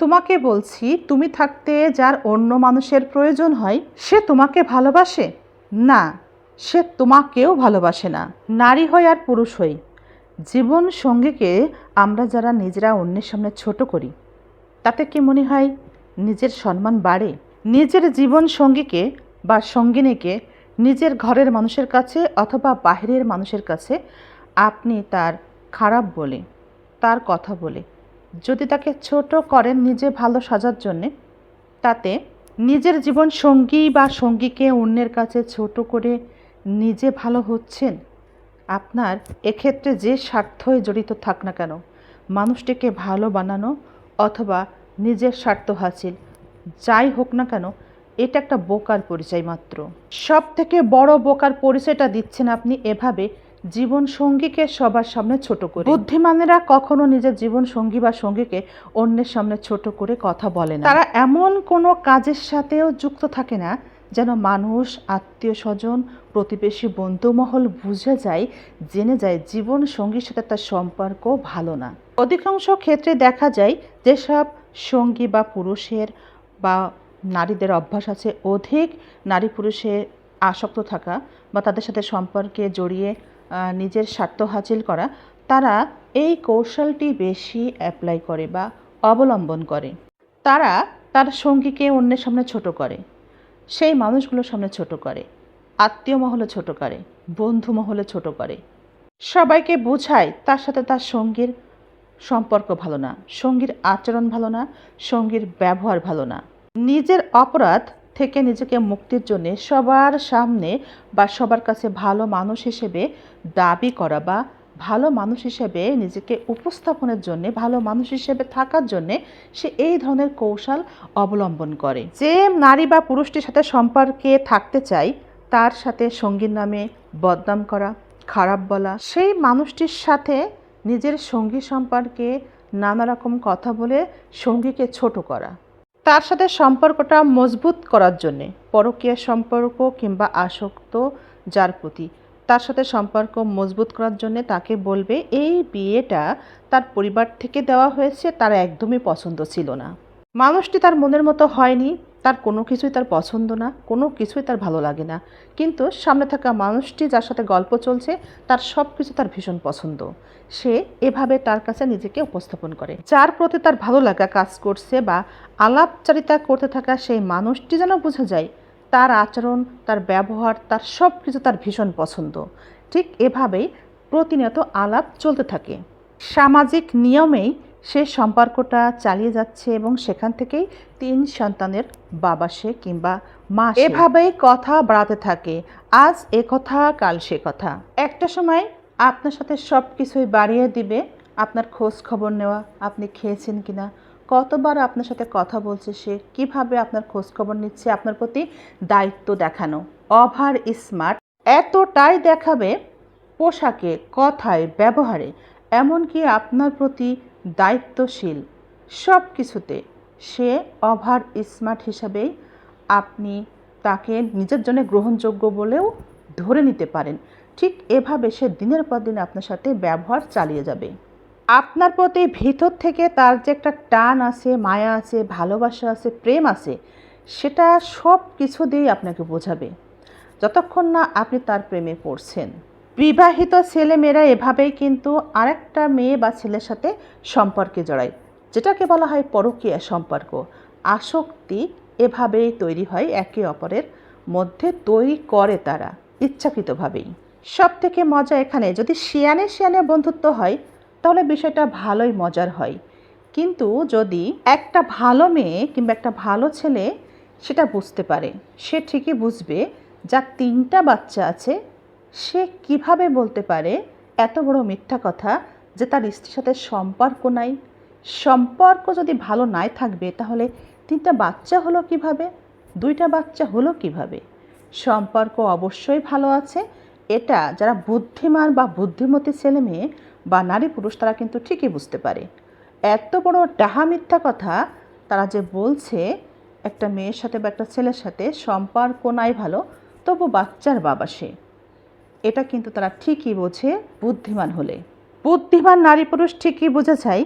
তোমাকে বলছি, তুমি থাকতে যার অন্য মানুষের প্রয়োজন হয়, সে তোমাকে ভালোবাসে? না, সে তোমাকেও ভালোবাসে না। নারী হয় আর পুরুষ হই। জীবন সঙ্গীকে আমরা যারা নিজেরা অন্যের সামনে ছোট করি, তাতে কি মনে হয় নিজের সম্মান বাড়ে? নিজের জীবন সঙ্গীকে বা সঙ্গিনীকে নিজের ঘরের মানুষের কাছে অথবা বাইরের মানুষের কাছে আপনি তার খারাপ বলে, তার কথা বলে যদি তাকে ছোট করেন নিজে ভালো সাজার জন্যে, তাতে নিজের জীবন সঙ্গী বা সঙ্গীকে অন্যের কাছে ছোট করে নিজে ভালো হচ্ছেন, আপনার এক্ষেত্রে যে স্বার্থই জড়িত থাক না কেন, মানুষটিকে ভালো বানানো অথবা নিজের স্বার্থ হাসিল, যাই হোক না কেন, এটা একটা বোকার পরিচয় মাত্র। সব থেকে বড় বোকার পরিচয়টা দিচ্ছেন আপনি এভাবে জীবন সঙ্গীকে সবার সামনে ছোট করে। বুদ্ধিমানেরা কখনো নিজের জীবন সঙ্গী বা সঙ্গীকে অন্যের সামনে ছোট করে কথা বলে না। তারা এমন কোনো কাজের সাথেও যুক্ত থাকে না যেন মানুষ, আত্মীয় স্বজন, প্রতিবেশী, বন্ধুমহল বুঝে যায়, জেনে যায় জীবন সঙ্গীর সাথে তার সম্পর্ক ভালো না। অধিকাংশ ক্ষেত্রে দেখা যায় যেসব সঙ্গী বা পুরুষের বা নারীদের অভ্যাস আছে, অধিক নারী পুরুষে আসক্ত থাকা বা তাদের সাথে সম্পর্কে জড়িয়ে নিজের স্বার্থ হাসিল করা, তারা এই কৌশলটি বেশি অ্যাপ্লাই করে বা অবলম্বন করে। তারা তার সঙ্গীকে অন্যের সামনে ছোট করে, সেই মানুষগুলোর সামনে ছোট করে, আত্মীয় মহলে ছোট করে, বন্ধু মহলে ছোট করে। সবাইকে বোঝায় তার সাথে তার সঙ্গীর সম্পর্ক ভালো না, সঙ্গীর আচরণ ভালো না, সঙ্গীর ব্যবহার ভালো না। নিজের অপরাধ থেকে নিজেকে মুক্তির জন্য সবার সামনে বা সবার কাছে ভালো মানুষ হিসেবে দাবি করা বা ভালো মানুষ হিসেবে নিজেকে উপস্থাপনের জন্য, ভালো মানুষ হিসেবে থাকার জন্যে সে এই ধরনের কৌশল অবলম্বন করে। যে নারী বা পুরুষটির সাথে সম্পর্কে থাকতে চায় তার সাথে সঙ্গীর নামে বদনাম করা, খারাপ বলা, সেই মানুষটির সাথে নিজের সঙ্গী সম্পর্কে নানা রকম কথা বলে সঙ্গীকে ছোট করা। তার সাথে সম্পর্কটা মজবুত করার জন্যে, পরকীয় সম্পর্ক কিংবা আসক্ত যার প্রতি তার সাথে সম্পর্ক মজবুত করার জন্য তাকে বলবে, এই বিয়েটা তার পরিবার থেকে দেওয়া হয়েছে, তার একদমই পছন্দ ছিল না। মানুষটি তার মনের মতো হয়নি, তার কোনো কিছুই তার পছন্দ না, কোনো কিছুই তার ভালো লাগে না। কিন্তু সামনে থাকা মানুষটি যার সাথে গল্প চলছে, তার সব কিছু তার ভীষণ পছন্দ। সে এভাবে তার কাছে নিজেকে উপস্থাপন করে। যার প্রতি তার ভালো লাগা কাজ করছে বা আলাপচারিতা করতে থাকা সেই মানুষটি যেন বোঝা যায়, তার আচরণ, তার ব্যবহার, তার সব কিছু তার ভীষণ পছন্দ। ঠিক এভাবেই প্রতিনিয়ত আলাপ চলতে থাকে। সামাজিক নিয়মেই সে সম্পর্কটা চালিয়ে যাচ্ছে এবং সেখান থেকেই তিন সন্তানের বাবা সে কিংবা মা। এভাবেই কথা বাড়াতে থাকে। আজ এ কথা, কাল সে কথা। একটা সময় আপনার সাথে সব কিছুই বাড়িয়ে দিবে। আপনার খোঁজ খবর নেওয়া আপনি খেয়েছেন কিনা? কতবার আপনার সাথে কথা বলছে সে? কীভাবে আপনার খোঁজ খবর নিচ্ছে? আপনার প্রতি দায়িত্ব দেখানো। Over smart. এতটাই দেখাবে পোশাকে, কথায়, ব্যবহারে। এমনকি আপনার প্রতি দায়িত্বশীল। সব কিছুতে সে ওভার স্মার্ট হিসাবেই আপনি তাকে নিজের জন্য গ্রহণযোগ্য বলেও ধরে নিতে পারেন। ঠিক এভাবে সে দিনের পর দিন আপনার সাথে ব্যবহার চালিয়ে যাবে। আপনার প্রতি ভিতর থেকে তার যে একটা টান আছে, মায়া আছে, ভালোবাসা আছে, প্রেম আছে, সেটা সব কিছু দিয়েই আপনাকে বোঝাবে। যতক্ষণ না আপনি তার প্রেমে পড়ছেন। বিবাহিত ছেলেমেয়েরা এভাবেই কিন্তু আরেকটা মেয়ে বা ছেলের সাথে সম্পর্কে জড়ায়, যেটাকে বলা হয় পরকীয়া সম্পর্ক। আসক্তি এভাবেই তৈরি হয় একে অপরের মধ্যে, তৈরি করে তারা ইচ্ছাকৃতভাবেই। সব থেকে মজা এখানে, যদি শিয়ানে শিয়ানে বন্ধুত্ব হয়, তাহলে বিষয়টা ভালোই মজার হয়। কিন্তু যদি একটা ভালো মেয়ে কিংবা একটা ভালো ছেলে সেটা বুঝতে পারে, সে ঠিকই বুঝবে, যার তিনটা বাচ্চা আছে সে কীভাবে বলতে পারে এত বড় মিথ্যা কথা যে তার স্ত্রীর সাথে সম্পর্ক নাই? সম্পর্ক যদি ভালো নাই থাকবে, তাহলে তিনটা বাচ্চা হলো কীভাবে? দুইটা বাচ্চা হলো কীভাবে? সম্পর্ক অবশ্যই ভালো আছে। এটা যারা বুদ্ধিমান বা বুদ্ধিমতী ছেলে মেয়ে বা নারী পুরুষ, তারা কিন্তু ঠিকই বুঝতে পারে। এত বড় ডাহা মিথ্যা কথা তারা যে বলছে, একটা মেয়ের সাথে বা একটা ছেলের সাথে সম্পর্ক নাই ভালো, তবু বাচ্চার বাবা সে। এটা কিন্তু তারা ঠিকই বোঝে বুদ্ধিমান হলে। বুদ্ধিমান নারী পুরুষ ঠিকই বোঝা যায়,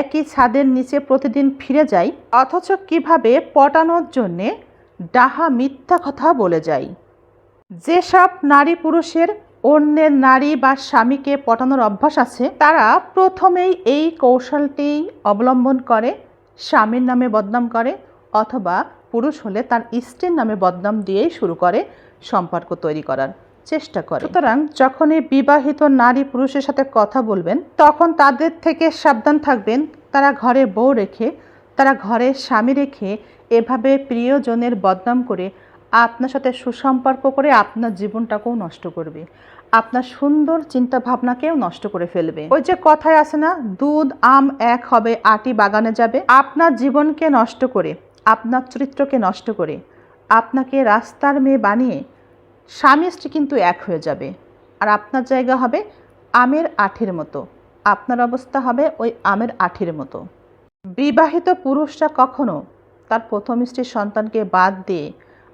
একই ছাদের নিচে প্রতিদিন ফিরে যায়, অথচ কীভাবে পটানোর জন্যে ডাহা মিথ্যা কথা বলে যায়। যেসব নারী পুরুষের অন্যের নারী বা স্বামীকে পটানোর অভ্যাস আছে, তারা প্রথমেই এই কৌশলটি অবলম্বন করে, স্বামীর নামে বদনাম করে, অথবা পুরুষ হলে তার স্ত্রীর নামে বদনাম দিয়েই শুরু করে সম্পর্ক তৈরি করার। চেষ্টা করে। সুতরাং যখনই বিবাহিত নারী পুরুষের সাথে কথা বলবেন, তখন তাদের থেকে সাবধান থাকবেন। তারা ঘরে বউ রেখে, তারা ঘরে স্বামী রেখে এভাবে প্রিয়জনের বদনাম করে আপনার সাথে সুসম্পর্ক করে আপনার জীবনটাকেও নষ্ট করবে। আপনার সুন্দর চিন্তা ভাবনাকেও নষ্ট করে ফেলবে। ওই যে কথায় আছে না, দুধ, আম এক হবে, আটি বাগানে যাবে। আপনার জীবনকে নষ্ট করে, আপনার চরিত্রকে নষ্ট করে, আপনাকে রাস্তার মেয়ে বানিয়ে স্বামী স্ত্রী কিন্তু এক হয়ে যাবে। আর আপনার জায়গা হবে আমের আঠির মতো। আপনার অবস্থা হবে ওই আমের আঠির মতো। বিবাহিত পুরুষরা কখনো তার প্রথম স্ত্রীর সন্তানকে বাদ দিয়ে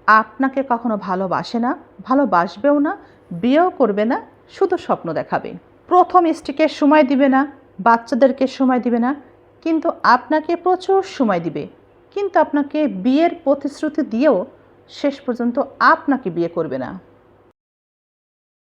আপনাকে কখনো ভালোবাসে না, ভালোবাসবেও না, বিয়েও করবে না, শুধু স্বপ্ন দেখাবে। প্রথম স্ত্রীকে সময় দিবে না, বাচ্চাদেরকে সময় দিবে না, কিন্তু আপনাকে প্রচুর সময় দিবে। কিন্তু আপনাকে বিয়ের প্রতিশ্রুতি দিয়েও শেষ পর্যন্ত আপনাকে বিয়ে করবে না।